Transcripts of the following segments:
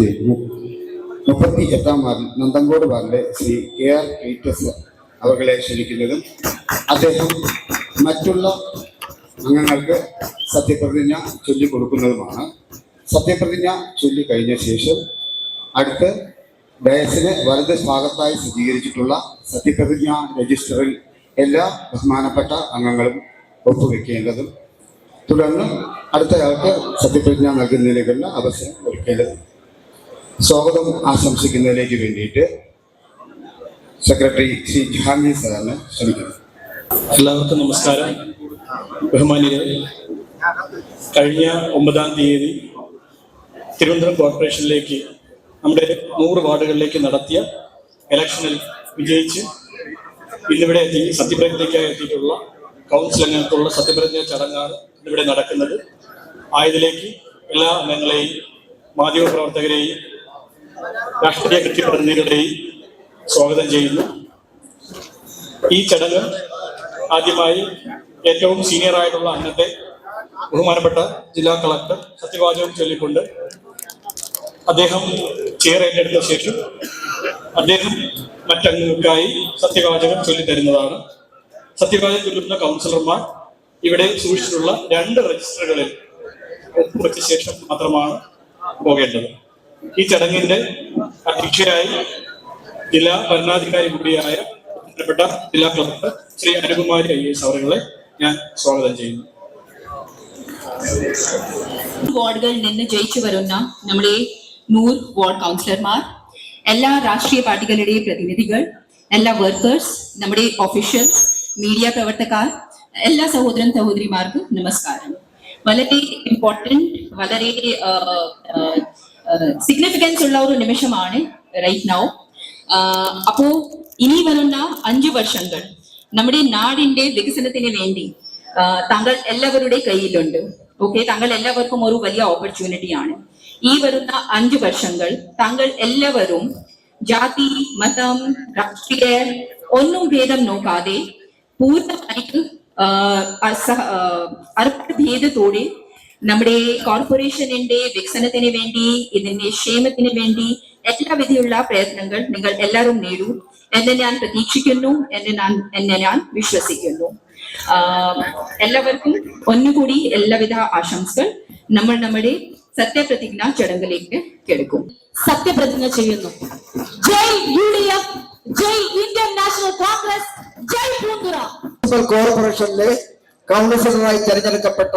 മു- മുപ്പത്തി എട്ടാം വാർഡിൽ നന്തങ്കോട് വാർഡിലെ ശ്രീ കെ ആർ പീറ്റേഴ്സ് അവകളെ ക്ഷണിക്കുന്നതും അദ്ദേഹം മറ്റുള്ള അംഗങ്ങൾക്ക് സത്യപ്രതിജ്ഞ ചൊല്ലിക്കൊടുക്കുന്നതുമാണ്. സത്യപ്രതിജ്ഞ ചൊല്ലിക്കഴിഞ്ഞ ശേഷം അടുത്ത് ഡയസിന് വലത് ഭാഗത്തായി സജ്ജീകരിച്ചിട്ടുള്ള സത്യപ്രതിജ്ഞ രജിസ്റ്ററിൽ എല്ലാ ബഹുമാനപ്പെട്ട അംഗങ്ങളും ഒപ്പുവെക്കേണ്ടതും. തുടർന്ന് അടുത്തയാൾക്ക് സത്യപ്രതിജ്ഞ നൽകുന്നതിലേക്കുള്ള അവസരം ഒരുക്കേണ്ടതും. സ്വാഗതം ആശംസിക്കുന്നതിലേക്ക് വേണ്ടിയിട്ട് സെക്രട്ടറി ശ്രീ ജഹാംഗീർ സാറിനെ ക്ഷണിക്കുന്നു എല്ലാവർക്കും നമസ്കാരം. ബഹുമാനിയെ കഴിഞ്ഞ ഒമ്പതാം തീയതി തിരുവനന്തപുരം കോർപ്പറേഷനിലേക്ക് നമ്മുടെ നൂറ് വാർഡുകളിലേക്ക് നടത്തിയ ഇലക്ഷനിൽ വിജയിച്ച് ഇന്നിവിടെ എത്തി സത്യപ്രതിജ്ഞയ്ക്കായി എത്തിയിട്ടുള്ള കൗൺസിൽ അംഗങ്ങൾക്കുള്ള സത്യപ്രതിജ്ഞ ചടങ്ങാണ് ഇന്നിവിടെ നടക്കുന്നത്. ആയതിലേക്ക് എല്ലാ അംഗങ്ങളെയും മാധ്യമപ്രവർത്തകരെയും രാഷ്ട്രീയ കക്ഷി പ്രതിനിധികളെയും സ്വാഗതം ചെയ്യുന്നു. ഈ ചടങ്ങ് ആദ്യമായി ഏറ്റവും സീനിയർ ആയിട്ടുള്ള അന്നത്തെ ബഹുമാനപ്പെട്ട ജില്ലാ കളക്ടർ സത്യവാചകം ചൊല്ലിക്കൊണ്ട് അദ്ദേഹം ചെയർ ഏറ്റെടുത്ത ശേഷം അദ്ദേഹം മറ്റംഗങ്ങൾക്കായി സത്യവാചകം ചൊല്ലിത്തരുന്നതാണ്. സത്യവാചകം ചൊല്ലുന്ന കൗൺസിലർമാർ ഇവിടെ സൂക്ഷിച്ചിട്ടുള്ള രണ്ട് രജിസ്റ്ററുകളിൽ ഒപ്പുവെച്ച ശേഷം മാത്രമാണ് പോകേണ്ടത്. ഈ ചടങ്ങിന്റെ അധ്യക്ഷയായി ജില്ലാ ഭരണാധികാരി കൂടിയായ ബഹുമാനപ്പെട്ട ജില്ലാ collector Shri Anukumari I S അവരുകളെ ഞാൻ സ്വാഗതം ചെയ്യുന്നു. വാർഡുകളിൽ നിന്ന് ജയിച്ചു വരുന്ന നമ്മുടെ നൂറ് വാർഡ് കൗൺസിലർമാർ എല്ലാ രാഷ്ട്രീയ പാർട്ടികളുടെയും പ്രതിനിധികൾ എല്ലാ വർക്കേഴ്സ് നമ്മുടെ ഓഫീഷ്യൽ മീഡിയ പ്രവർത്തകർ എല്ലാ സഹോദരൻ സഹോദരിമാർക്കും നമസ്കാരം. വളരെ ഇമ്പോർട്ടന്റ് വളരെ സിഗ്നിഫിക്കൻസ് ഉള്ള ഒരു നിമിഷമാണ് റൈറ്റ് നൗ അപ്പോ ഇനി വരുന്ന അഞ്ചു വർഷങ്ങൾ നമ്മുടെ നാടിന്റെ വികസനത്തിന് വേണ്ടി താങ്കൾ എല്ലാവരുടെ കയ്യിലുണ്ട്. ഓക്കെ താങ്കൾ എല്ലാവർക്കും ഒരു വലിയ ഓപ്പർച്യൂണിറ്റിയാണ് ഈ വരുന്ന അഞ്ചു വർഷങ്ങൾ താങ്കൾ എല്ലാവരും ജാതി മതം രാഷ്ട്രീയ ഒന്നും ഭേദം നോക്കാതെ പൂർണമായിട്ട് ആ, ഭേദത്തോടെ നമ്മുടെ കോർപ്പറേഷനിന്റെ വികസനത്തിന് വേണ്ടി ഇതിന്റെ ക്ഷേമത്തിന് വേണ്ടി എല്ലാവിധയുള്ള പ്രയത്നങ്ങൾ നിങ്ങൾ എല്ലാവരും നേടൂ. എന്ന് ഞാൻ പ്രതീക്ഷിക്കുന്നു എന്ന് ഞാൻ എന്നെ ഞാൻ വിശ്വസിക്കുന്നു. എല്ലാവർക്കും ഒന്നുകൂടി എല്ലാവിധ ആശംസകൾ. നമ്മൾ നമ്മുടെ സത്യപ്രതിജ്ഞ ചടങ്ങിലേക്ക് കേൾക്കും സത്യപ്രതിജ്ഞ ചെയ്യുന്നു. ജയ് യു ഡി എഫ് ജയ് ഇന്ത്യൻ നാഷണൽ കോൺഗ്രസ് ജയ് കോർപ്പറേഷനിലെ കൗൺസിലറായി തെരഞ്ഞെടുക്കപ്പെട്ട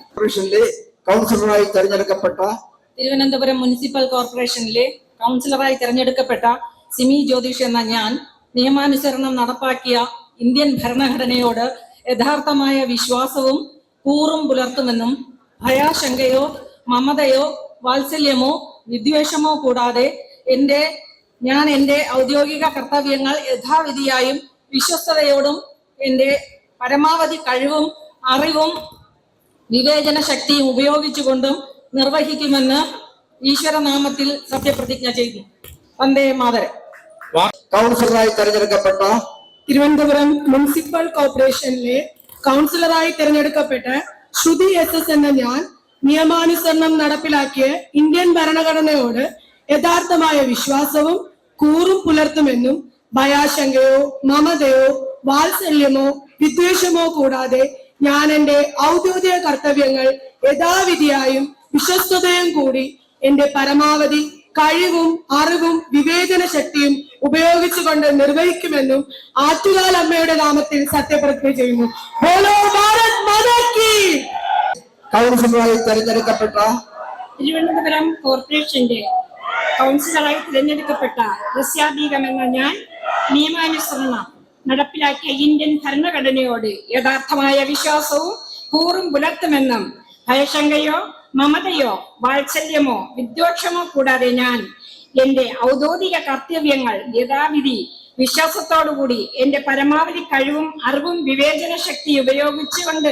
കോർപ്പറേഷനിലെ കൗൺസിലറായി തെരഞ്ഞെടുക്കപ്പെട്ട തിരുവനന്തപുരം മുനിസിപ്പൽ കോർപ്പറേഷനിലെ കൗൺസിലറായി തെരഞ്ഞെടുക്കപ്പെട്ട സിമി ജ്യോതിഷ് എന്ന ഞാൻ നിയമാനുസരണം നടപ്പാക്കിയ ഇന്ത്യൻ ഭരണഘടനയോട് യഥാർത്ഥമായ വിശ്വാസവും കൂറും പുലർത്തുമെന്നും ഭയാശങ്കയോ മമതയോ വാത്സല്യമോ വിദ്വേഷമോ കൂടാതെ എന്റെ ഞാൻ എന്റെ ഔദ്യോഗിക കർത്തവ്യങ്ങൾ യഥാവിധിയായും വിശ്വസ്തയോടും എന്റെ പരമാവധി കഴിവും അറിവും വിവേചന ശക്തി ഉപയോഗിച്ചുകൊണ്ടും നിർവഹിക്കുമെന്ന് ഈശ്വരനാമത്തിൽ സത്യപ്രതിജ്ഞ ചെയ്തു. വന്ദേ മാതരെ. കൗൺസിലറായി തെരഞ്ഞെടുക്കപ്പെട്ട തിരുവനന്തപുരം മുനിസിപ്പൽ കോർപ്പറേഷനിലെ കൗൺസിലറായി തെരഞ്ഞെടുക്കപ്പെട്ട ശ്രുതി എസ് എസ് എന്ന ഞാൻ നിയമാനുസരണം നടപ്പിലാക്കിയ ഇന്ത്യൻ ഭരണഘടനയോട് യഥാർത്ഥമായ വിശ്വാസവും കൂറും പുലർത്തുമെന്നും ഭയാശങ്കയോ മമതയോ വാത്സല്യമോ വിദ്വേഷമോ കൂടാതെ ഞാൻ എന്റെ ഔദ്യോഗിക കർത്തവ്യങ്ങൾ യഥാവിധിയായും വിശ്വസ്തതയും കൂടി എന്റെ പരമാവധി കഴിവും അറിവും വിവേചന ശക്തിയും ഉപയോഗിച്ചുകൊണ്ട് നിർവഹിക്കുമെന്നും ആറ്റുകാൽ അമ്മയുടെ നാമത്തിൽ സത്യപ്രതിജ്ഞ ചെയ്യുന്നു. ബോലോ ഭാരത് മാതാക്കി കൗൺസിലറായി തെരഞ്ഞെടുക്കപ്പെട്ട തിരുവനന്തപുരം കോർപ്പറേഷന്റെ കൗൺസിലറായി തിരഞ്ഞെടുക്കപ്പെട്ട റസ്യാബീഗം എന്ന ഞാൻ നിയമാനുസരണം നടപ്പിലാക്കിയ ഇന്ത്യൻ ഭരണഘടനയോട് യഥാർത്ഥമായ വിശ്വാസവും കൂറും പുലർത്തുമെന്നും ഭയശങ്കയോ മമതയോ വാത്സല്യമോ വിദ്വേഷമോ കൂടാതെ ഞാൻ എന്റെ ഔദ്യോഗിക കർത്തവ്യങ്ങൾ യഥാവിധി വിശ്വാസത്തോടുകൂടി എന്റെ പരമാവധി കഴിവും അറിവും വിവേചന ശക്തി ഉപയോഗിച്ചുകൊണ്ട്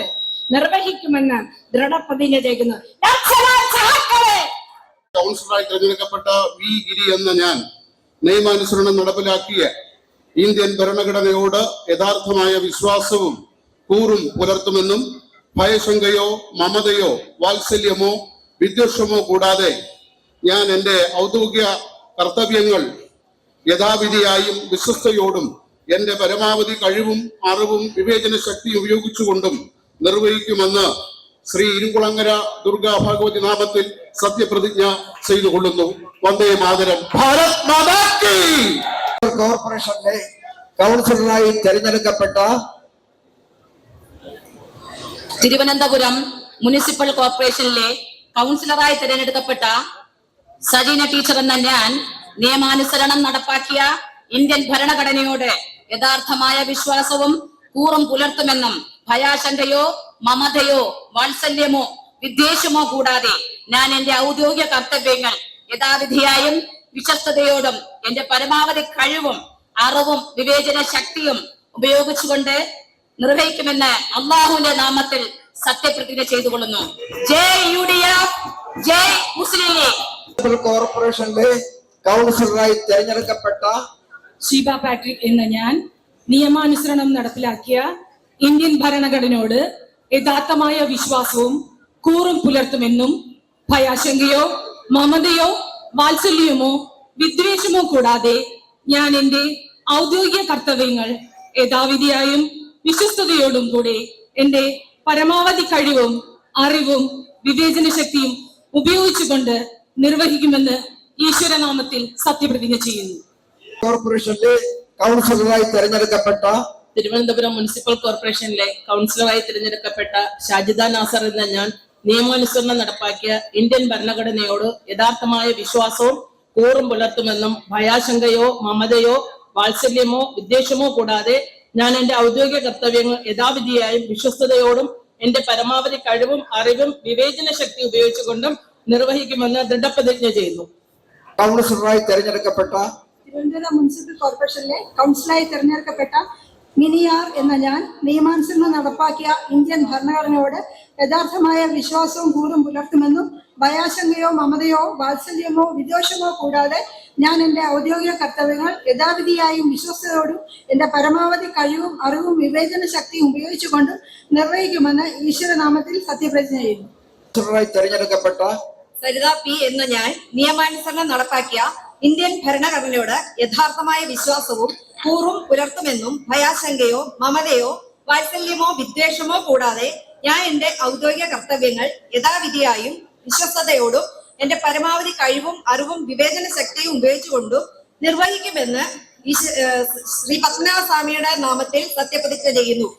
നിർവഹിക്കുമെന്ന് ദൃഢപ്രതിജ്ഞ ചെയ്യുന്നു! കൗൺസിലറായി തിരഞ്ഞെടുക്കപ്പെട്ട വി ഗിരി എന്ന ഞാൻ നിയമാനുസരണം നടപ്പിലാക്കിയ ഇന്ത്യൻ ഭരണഘടനയോട് യഥാർത്ഥമായ വിശ്വാസവും കൂറും പുലർത്തുമെന്നും ഭയശങ്കയോ മമതയോ വാത്സല്യമോ വിദ്വേഷമോ കൂടാതെ ഞാൻ എന്റെ ഔദ്യോഗിക കർത്തവ്യങ്ങൾ യഥാവിധിയായും വിശ്വസ്തയോടും എന്റെ പരമാവധി കഴിവും അറിവും വിവേചന ശക്തി ഉപയോഗിച്ചുകൊണ്ടും നിർവഹിക്കുമെന്ന് ശ്രീ ഇരുകുളങ്ങര ദുർഗാ ഭാഗവതി നാമത്തിൽ സത്യപ്രതിജ്ഞ ചെയ്തുകൊള്ളുന്നു. വന്ദേ മാതരം. ഭാരത് മാതാ കീ മുനിസിപ്പൽ കോർപ്പറേഷനിലെ കൗൺസിലറായി തെരഞ്ഞെടുക്കപ്പെട്ട തിരുവനന്തപുരം മുനിസിപ്പൽ കോർപ്പറേഷനിലെ കൗൺസിലറായി തിരഞ്ഞെടുക്കപ്പെട്ട സജീന ടീച്ചർ എന്ന ഞാൻ നിയമാനുസരണം നടപ്പാക്കിയ ഇന്ത്യൻ ഭരണഘടനയോട് യഥാർത്ഥമായ വിശ്വാസവും കൂറും പുലർത്തുമെന്നും ഭയാശങ്കയോ മമതയോ വാത്സല്യമോ വിദ്വേഷമോ കൂടാതെ ഞാൻ എന്റെ ഔദ്യോഗിക കർത്തവ്യങ്ങൾ യഥാവിധിയായും വിശ്വസ്തയോടും എന്റെ പരമാവധി കഴിവും അറിവും വിവേചന ശക്തിയും ഉപയോഗിച്ചുകൊണ്ട് നിർവഹിക്കുമെന്ന് അള്ളാഹുവിന്റെ നാമത്തിൽ സത്യപ്രതിജ്ഞ ചെയ്തുകൊള്ളുന്നു. ജയ് യു ഡി എഫ് ജയ് മുസ്ലിം ലീഗ്. കോർപ്പറേഷനിലെ കൗൺസിലറായി തെരഞ്ഞെടുക്കപ്പെട്ട ഷീബ പാട്രിക് എന്ന ഞാൻ നിയമാനുസരണം നടപ്പിലാക്കിയ ഇന്ത്യൻ ഭരണഘടനയോട് യഥാർത്ഥമായ വിശ്വാസവും കൂറും പുലർത്തുമെന്നും ഭയാശങ്കയോ മമതയോ വാത്സല്യമോ വിദ്വേഷമോ കൂടാതെ ഞാൻ എന്റെ ഔദ്യോഗിക കർത്തവ്യങ്ങൾ യഥാവിധിയായും വിശ്വസ്തയോടും കൂടെ എന്റെ പരമാവധി കഴിവും അറിവും വിവേചന ശക്തിയും ഉപയോഗിച്ചുകൊണ്ട് നിർവഹിക്കുമെന്ന് ഈശ്വരനാമത്തിൽ സത്യപ്രതിജ്ഞ ചെയ്യുന്നു. കോർപ്പറേഷനിലെ കൗൺസിലറായി തിരഞ്ഞെടുക്കപ്പെട്ട തിരുവനന്തപുരം മുനിസിപ്പൽ കോർപ്പറേഷനിലെ കൗൺസിലറായി തിരഞ്ഞെടുക്കപ്പെട്ട ഷാജിദ നാസർ എന്ന ഞാൻ നിയമാനുസരണം നടപ്പാക്കിയ ഇന്ത്യൻ ഭരണഘടനയോട് യഥാർത്ഥമായ വിശ്വാസവും കൂറും പുലർത്തുമെന്നും ഭയാശങ്കയോ മമതയോ വാത്സല്യമോ വിദ്വേഷമോ കൂടാതെ ഞാൻ എന്റെ ഔദ്യോഗിക കർത്തവ്യങ്ങൾ യഥാവിധിയായും വിശ്വസ്തയോടും എന്റെ പരമാവധി കഴിവും അറിവും വിവേചന ശക്തി ഉപയോഗിച്ചുകൊണ്ടും നിർവഹിക്കുമെന്ന് ദൃഢപ്രതിജ്ഞ ചെയ്യുന്നു. കൗൺസിലറായി തെരഞ്ഞെടുക്കപ്പെട്ട തിരുവനന്തപുരം മുനിസിപ്പൽ കോർപ്പറേഷനിലെ കൗൺസിലായി തിരഞ്ഞെടുക്കപ്പെട്ട മിനിയാർ എന്ന ഞാൻ നിയമാനുസരണം നടപ്പാക്കിയ ഇന്ത്യൻ ഭരണഘടനയോട് യഥാർത്ഥമായ വിശ്വാസവും കൂറും പുലർത്തുമെന്നും ഭയാശങ്കയോ മമതയോ വാത്സല്യമോ വിദ്വേഷമോ കൂടാതെ ഞാൻ എന്റെ ഔദ്യോഗിക കർത്തവ്യങ്ങൾ യഥാവിധിയായും വിശ്വസ്തയോടും എന്റെ പരമാവധി കഴിവും അറിവും വിവേചന ശക്തിയും ഉപയോഗിച്ചുകൊണ്ട് നിർവഹിക്കുമെന്ന് ഈശ്വരനാമത്തിൽ സത്യപ്രതിജ്ഞ ചെയ്യുന്നു. തെരഞ്ഞെടുക്കപ്പെട്ട സരിത പി എന്ന ഞാൻ നിയമാനുസരണം നടപ്പാക്കിയ ഇന്ത്യൻ ഭരണഘടനയോട് യഥാർത്ഥമായ വിശ്വാസവും കൂറും പുലർത്തുമെന്നും ഭയാശങ്കയോ മമതയോ വാത്സല്യമോ വിദ്വേഷമോ കൂടാതെ ഞാൻ എന്റെ ഔദ്യോഗിക കർത്തവ്യങ്ങൾ യഥാവിധിയായും വിശ്വസ്തയോടും എന്റെ പരമാവധി കഴിവും അറിവും വിവേചന ശക്തിയും ഉപയോഗിച്ചുകൊണ്ടും നിർവഹിക്കുമെന്ന് ശ്രീ പത്മനാഭ സ്വാമിയുടെ നാമത്തിൽ സത്യപ്രതിജ്ഞ ചെയ്യുന്നു.